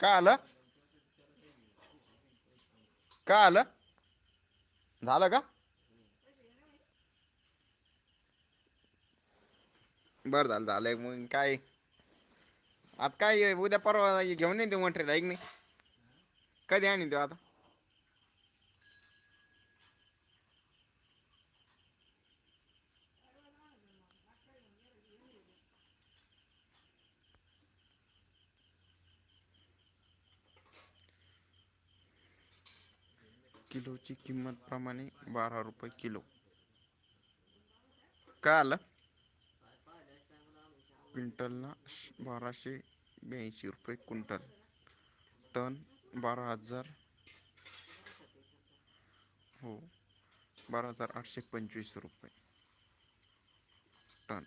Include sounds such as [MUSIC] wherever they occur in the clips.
का आलं? का आलं? झालं का? बरं झालं झालं. मग काय? आता काय उद्या परवा घेऊन येते मटेरियल ऐक नाही कधी आणि देऊ आता? किलोची किंमत प्रमाणे बारा रुपये किलो. काल आलं? क्विंटलला श- बाराशे ब्याऐंशी रुपये क्विंटल. टन बारा हजार. हो बारा हजार आठशे पंचवीस रुपये टन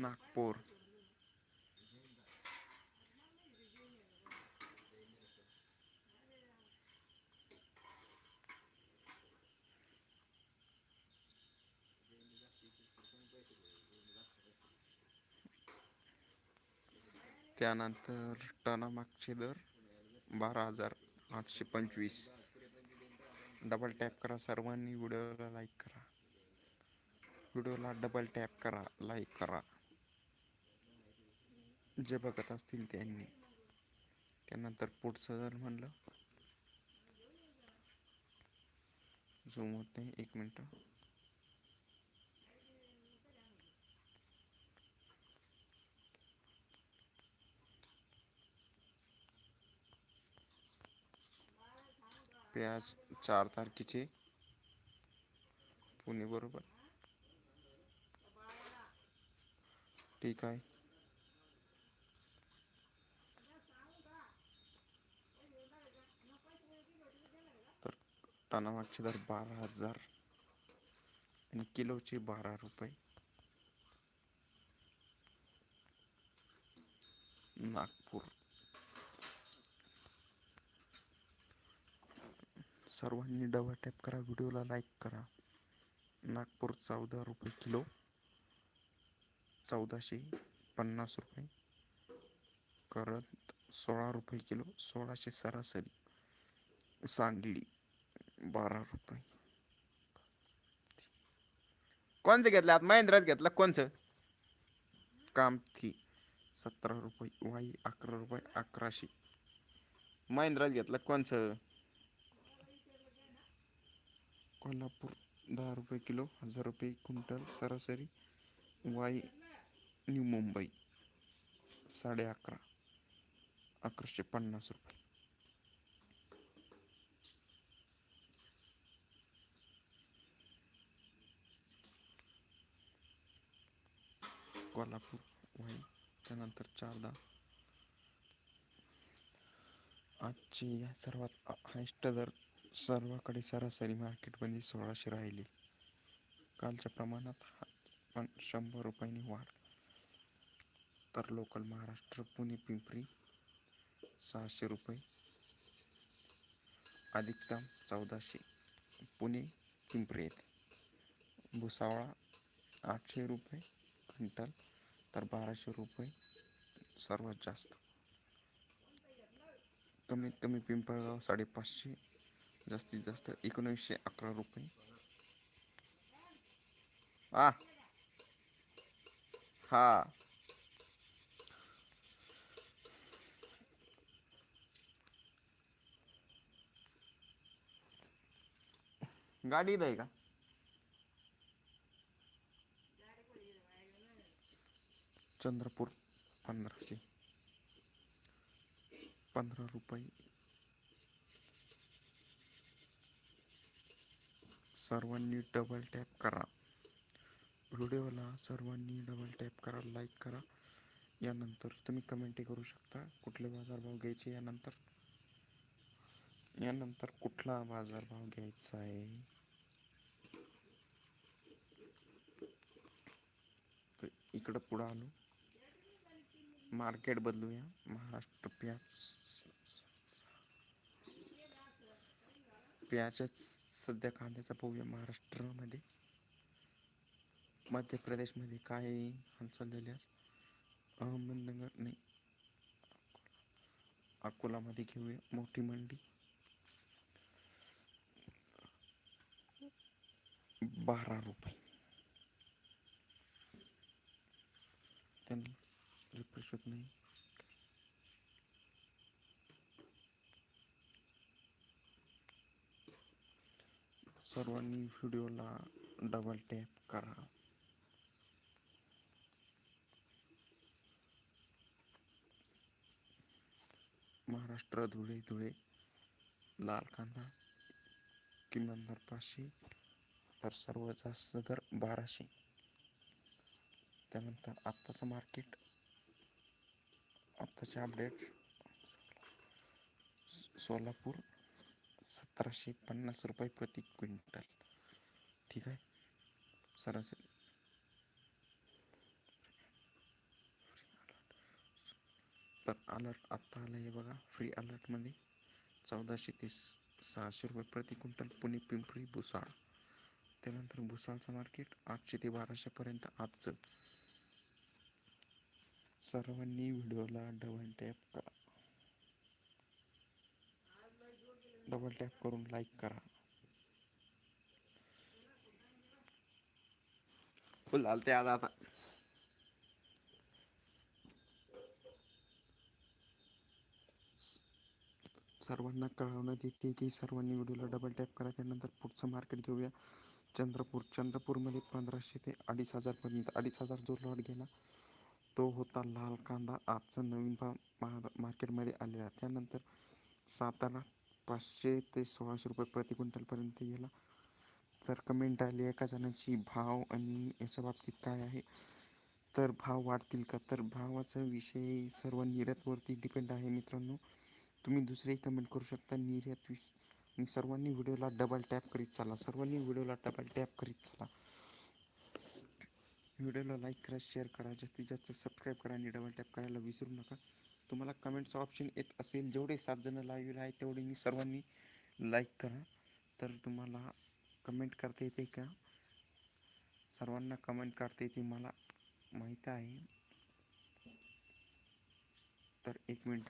नागपूर. त्यानंतर टनामागचे दर बारा हजार आठशे पंचवीस. डबल टॅप करा सर्वांनी व्हिडिओला लाईक करा. व्हिडिओला डबल टॅप करा लाईक करा. जे बघत असतील त्यांनी. त्यानंतर पुढचं जर म्हणलं. झूम होत नाही. एक मिनटं. प्याज चार तारखेचे. पुणे बरोबर. ठीक आहे. टनामागचे दर बारा हजार आणि किलोचे बारा रुपये. नागपूर. सर्वांनी डबल टॅप करा व्हिडिओला लाईक करा. नागपूर चौदा रुपये किलो चौदाशे पन्नास रुपये. करत सोळा रुपये किलो सोळाशे सरासरी. सांगली. बारा रुपये कोणचं घेतलं? आता महिंद्राच घेतला. कोणचं? काम थी. सतरा रुपये. वाई अकरा रुपये. अकराशे. महिंद्राच घेतलं. कोणचं? कोल्हापूर. दहा रुपये किलो. हजार रुपये क्विंटल. सरासरी. वाई न्यू मुंबई. साडे अकरा. अकराशे पन्नास रुपये. कोल्हापूर त्यानंतर चारदा. आजचे या सर्वात हायस्ट दर सर्वाकडे सरासरी मार्केटमध्ये सोळाशे राहिली. कालच्या प्रमाणात हा पण शंभर रुपयांनी वाढ. तर लोकल महाराष्ट्र पुणे पिंपरी सहाशे रुपये. अधिकतम चौदाशे. पुणे पिंपरी येथे भुसावळा आठशे रुपये. क्विंटल तर बाराशे रुपये सर्वात जास्त. कमीत कमी पिंपळगाव साडेपाचशे जास्तीत जास्त एकोणीसशे अकरा रुपये. आ! हा. गाडी आहे का? चंद्रपूर पंधराशे पंधरा रुपये. सर्वांनी डबल टॅप करा. व्हिडिओला सर्वांनी डबल टॅप करा लाईक करा. यानंतर तुम्ही कमेंटही करू शकता कुठले बाजारभाव घ्यायचे यानंतर. यानंतर कुठला बाजारभाव घ्यायचा आहे? इकडं पुढं आलो. मार्केट बदलूया. महाराष्ट्र प्याज. प्याज सध्या कांद्याचा पाहूया महाराष्ट्रामध्ये. मध्य प्रदेशमध्ये काय हालचाल झाली अहमदनगर नाही. अकोलामध्ये घेऊया मोठी मंडी. बारा रुपये. त्यांनी रिफ्रेश होत नाही. सर्वांनी व्हिडिओला डबल टॅप करा. महाराष्ट्र धुळे धुळे लाल कांदा किमान दर पाचशे तर सर्व जास्त दर बाराशे. त्यानंतर आत्ताचं मार्केट आत्ताचे अपडेट सोलापूर सतराशे पन्नास रुपये प्रति क्विंटल. ठीक आहे? सरासरी. तर अलर्ट आत्ता आलं आहे बघा. फ्री अलर्टमध्ये चौदाशे ते सहाशे रुपये प्रति क्विंटल पुणे पिंपरी भुसाळ. त्यानंतर भुसाळचं मार्केट आठशे ते बाराशेपर्यंत आजचं. सर्वांनी व्हिडिओला डबल टॅप करा. डबल टॅप करून लाईक करा. फुल आलते आता आता. सर्वांना कळवण्यात येते की सर्वांनी व्हिडिओला डबल टॅप करा. त्यानंतर पुढचं मार्केट घेऊया. चंद्रपूर चंद्रपूरमध्ये पंधराशे ते अडीच हजारपर्यंत अडीच हजार जो लॉट गेला. तो होता लाल कांदा. आजचा नवीन भाव मा मार्केटमध्ये आलेला. त्यानंतर सातारा पाचशे ते सोळाशे रुपये प्रति क्विंटलपर्यंत गेला. तर कमेंट आली एका जणांची भाव आणि याच्या बाबतीत काय आहे? तर भाव वाढतील का? तर भावाचा विषय सर्व निर्यातवरती डिपेंड आहे मित्रांनो. तुम्ही दुसरेही कमेंट करू शकता. निर्यात विषय सर्वांनी व्हिडिओला डबल टॅप करीत चाला. सर्वांनी व्हिडिओला डबल टॅप करीत चाला. व्हिडिओला लाईक करा शेअर करा जास्तीत जास्त सबस्क्राईब करा आणि डबल टॅप करायला विसरू नका. तुम्हाला कमेंटचं ऑप्शन येत असेल जेवढे सात जण लाईव्ह आहे तेवढे मी सर्वांनी लाईक करा. तर तुम्हाला कमेंट करता येते का? सर्वांना कमेंट करता येते मला माहीत आहे. तर एक मिनिट.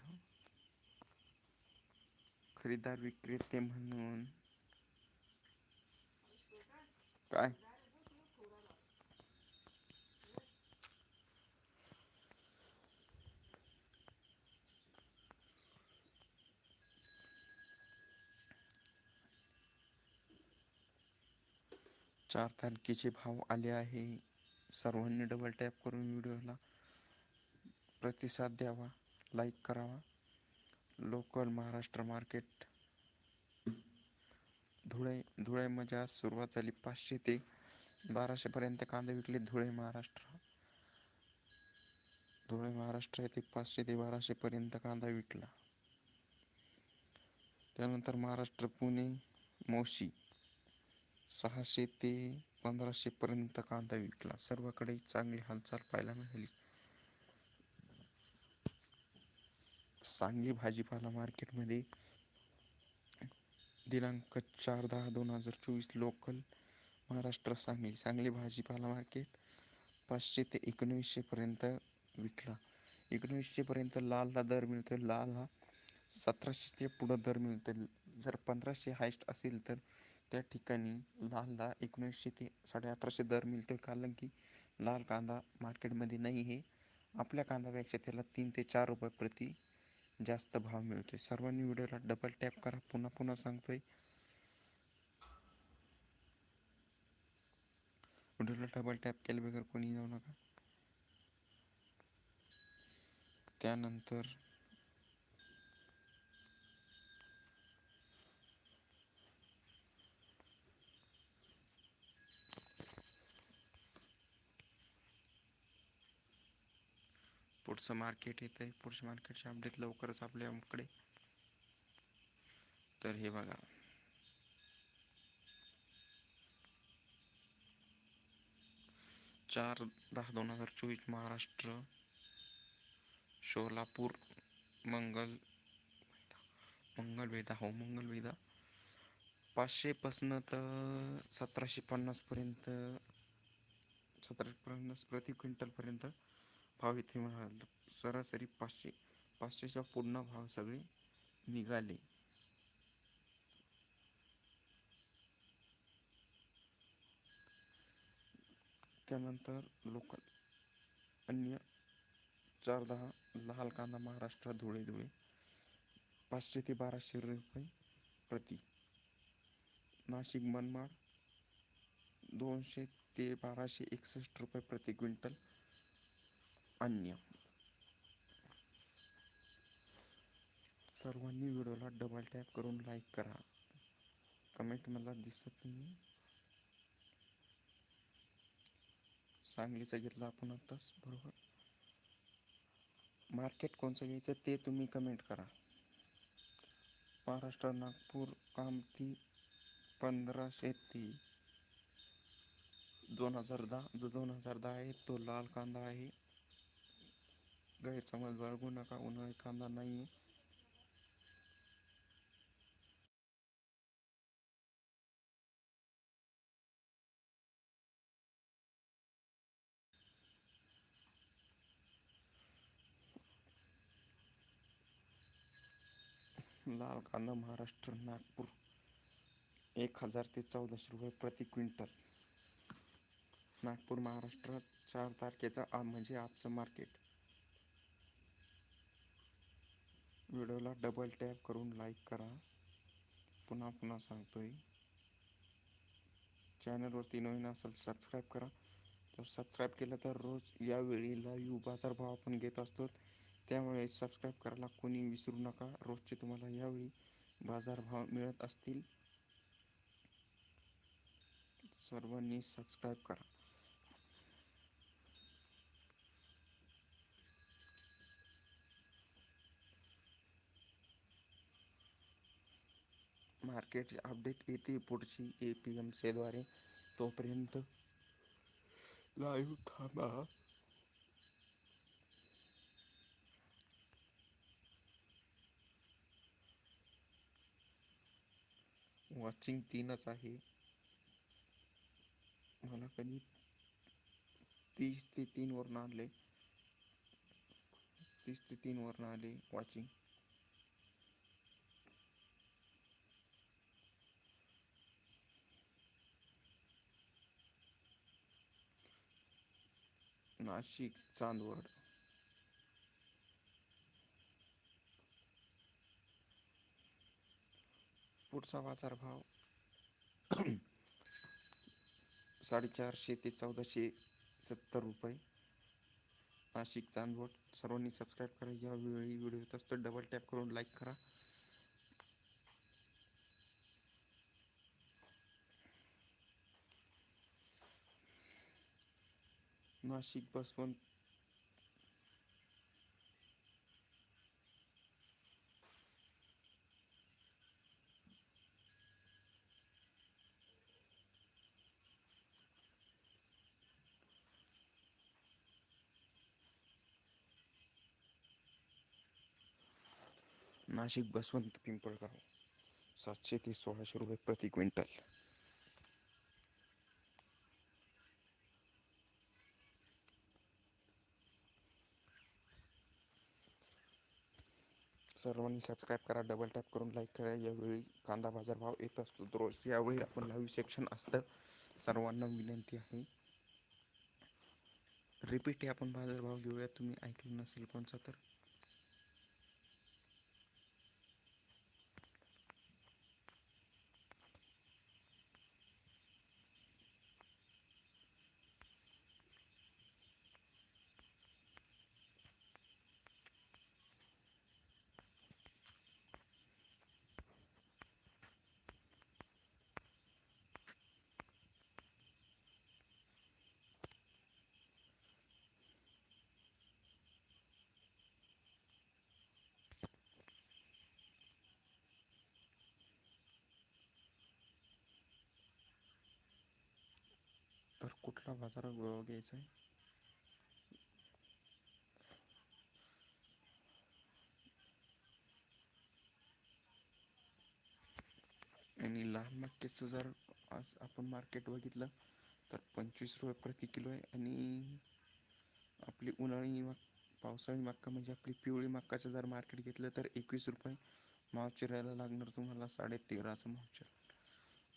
खरेदार विक्रेते म्हणून. काय? चार तारखेचे भाव आले आहे. सर्वांनी डबल टॅप करून व्हिडिओला प्रतिसाद द्यावा लाईक करावा. लोकल महाराष्ट्र मार्केट धुळे धुळ्यामध्ये आज सुरुवात झाली पाचशे ते बाराशेपर्यंत कांदे विकले धुळे महाराष्ट्र. धुळे महाराष्ट्र येथे पाचशे ते बाराशेपर्यंत कांदा विकला. त्यानंतर महाराष्ट्र पुणे मोशी. सहाशे ते पंधराशेपर्यंत कांदा विकला. सर्वकडे चांगली हालचाल पाहायला मिळाली. सांगली भाजीपाला मार्केटमध्ये दिनांक चार दहा दोन हजार चोवीस लोकल महाराष्ट्र सांगली. सांगली भाजीपाला मार्केट पाचशे ते एकोणवीसशेपर्यंत विकला. एकोणवीसशेपर्यंत लालला दर मिळतो लाल हा सतराशे ते पुढं दर मिळतो जर पंधराशे हायस्ट असेल तर त्या ठिकाणी लालला एकोणीसशे ते साडे अठराशे दर मिळतो कारण की लाल कांदा मार्केटमध्ये नाही आहे. आपल्या कांद्यापेक्षा त्याला तीन ते चार रुपये प्रति जास्त भाव मिळतोय. सर्वांनी व्हिडिओला डबल टॅप करा. पुन्हा पुन्हा सांगतोय. व्हिडिओला डबल टॅप केल्याबगैर कोणी जाऊ नका. त्यानंतर पुढचं मार्केट येतं आहे. पुढच्या मार्केटचे अपडेट लवकरच आपल्याकडे तर हे बघा. चार दहा दोन हजार चोवीस महाराष्ट्र सोलापूर मंगल मंगलवेदा हो मंगलवेदा पाचशेपासनं तर सतराशे पन्नासपर्यंत सतराशे पन्नास प्रति क्विंटलपर्यंत भाव इथे मिळाला सरासरी पाचशे पाचशेच्या पूर्ण भाव सगळे निघाले. त्यानंतर लोकल अन्य चार दहा लाल कांदा महाराष्ट्र धुळे धुळे पाचशे ते बाराशे रुपये प्रति. नाशिक मनमाड दोनशे ते बाराशे एकसष्ट रुपये प्रति क्विंटल. अन्य। सर्वांनी व्हिडिओला डबल टॅप करून लाईक करा. कमेंट मला दिसत नाही. सांगलीचं घेतलं आपण आत्ताच बरोबर? मार्केट कोणचं घ्यायचं ते तुम्ही कमेंट करा. महाराष्ट्र, नागपूर, कामठी पंधराशे ते दोन हज़ार दहा, जो दोन हज़ार दहा आहे तो लाल कांदा आहे. गैरसमज बाळगू नका उन्हाळी कांदा नाही आहे लाल कांदा महाराष्ट्र नागपूर. एक हजार ते चौदाशे रुपये प्रति क्विंटल. नागपूर महाराष्ट्रात चार तारखेचा म्हणजे आजचं मार्केट व्हिडिओला डबल टॅप करून लाईक करा. पुन्हा पुन्हा सांगतोय. चॅनलवरती नवीन असेल सबस्क्राईब करा. तर सबस्क्राईब केलं तर रोज यावेळी लाईव्ह बाजारभाव आपण घेत असतो. त्यामुळे सबस्क्राईब करायला कोणी विसरू नका. रोजचे तुम्हाला यावेळी बाजारभाव मिळत असतील. सर्वांनी सबस्क्राईब करा. मार्केटची अपडेट येते पुढची ए पी एम सीद्वारे तोपर्यंत लाईव्ह थांबा. वॉचिंग तीनच आहे. मला कधी तीस ते तीनवरून आणले तीस ते तीनवरून आले वॉचिंग नाशिक चांदवड. पुढचा बाजारभाव [CLEARS THROAT] साडेचारशे ते चौदाशे सत्तर रुपये. नाशिक चांदवड. सर्वांनी सबस्क्राईब करा. यावेळी व्हिडिओ येत असतो डबल टॅप करून लाईक करा. नाशिक बसवंत नाशिक बसवंत पिंपळगाव सातशे ते सोळाशे रुपये प्रति क्विंटल. सर्वांनी सबस्क्राईब करा डबल टॅप करून लाईक करा. यावेळी कांदा बाजार भाव येत असतो रोज यावेळी आपण लाईव्ह सेक्शन असतं. सर्वांना विनंती आहे. रिपीट आपण बाजारभाव घेऊया. तुम्ही ऐकलं नसेल कोणचा तर तर कुठला बाजार ग- घ्यायचा आहे. आणि लहान मक्याचं जर आज आपण मार्केट बघितलं तर पंचवीस रुपये प्रति किलो आहे. आणि आपली उन्हाळी मक पावसाळी मक्का म्हणजे आपली पिवळी मक्काचं जर मार्केट घेतलं तर एकवीस रुपये माव चिरायला लागणार तुम्हाला साडे तेराचं मावचिर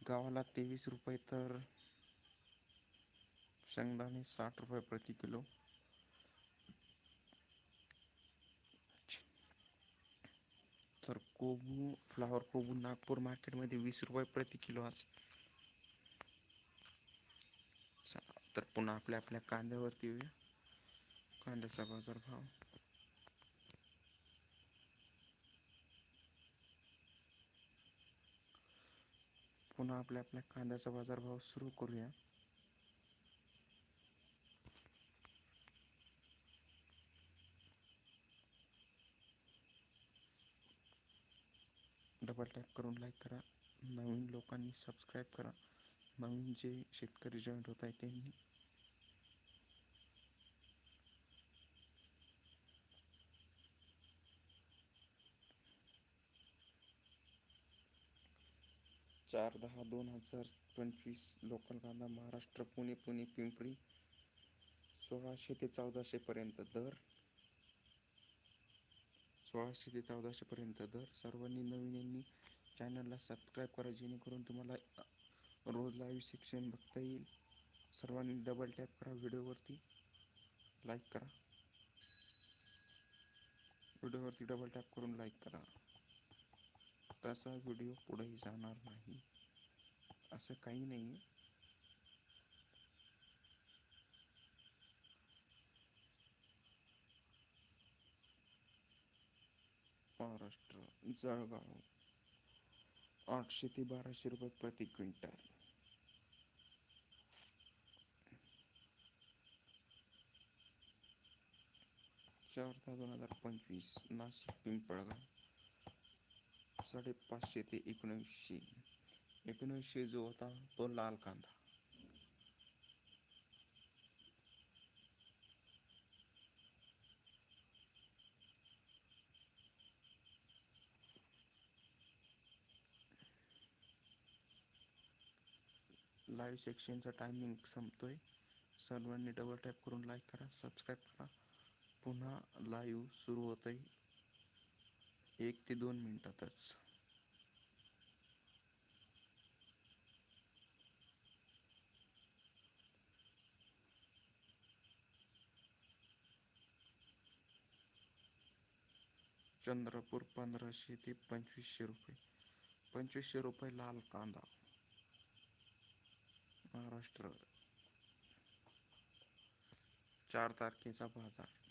गावाला तेवीस रुपये तर शेंगदाणे साठ रुपये प्रति किलो. तर कोबू, फ्लावर कोबू नागपूर मार्केटमध्ये वीस रुपये प्रति किलो आज. तर पुन्हा आपल्या आपल्या कांद्यावरती येऊया. कांद्याचा बाज़ार भाव. पुन्हा आपल्या आपल्या कांद्याचा बाजारभाव सुरू करूया. डबल टॅप करून लाईक करा. नवीन लोकांनी सबस्क्राईब करा. नवीन जे शेतकरी जॉईंट होत आहे त्यांनी. चार दहा दोन हजार पंचवीस लोकल कांदा महाराष्ट्र पुणे पुणे पिंपरी सोळाशे ते चौदाशेपर्यंत दर. सोळाशे ते चौदाशेपर्यंत दर सर्वांनी नवीन यांनी चॅनलला सबस्क्राईब करा जेणेकरून तुम्हाला रोज लाईव्ह सेक्शन बघता येईल. सर्वांनी डबल टॅप करा व्हिडिओवरती लाईक करा. व्हिडिओवरती डबल टॅप करून लाईक करा. तसा व्हिडिओ पुढेही जाणार नाही. असं काही नाही महाराष्ट्र जळगाव. आठशे ते बाराशे रुपये प्रति क्विंटल. चार दहा दोन हजार पंचवीस नाशिक पिंपळगाव साडेपाचशे ते एकोणीसशे एकोणवीसशे जो होता तो लाल कांदा. लाईव्ह सेक्शनचा टायमिंग संपतोय. सर्वांनी डबल टॅप करून लाईक करा सबस्क्राईब करा. पुन्हा लाईव्ह सुरू होत आहे एक ते दोन मिनिटातच. चंद्रपूर पंधराशे ते पंचवीसशे रुपये. पंचवीसशे रुपये लाल कांदा. महाराष्ट्र. चार तारखेचा बाजार.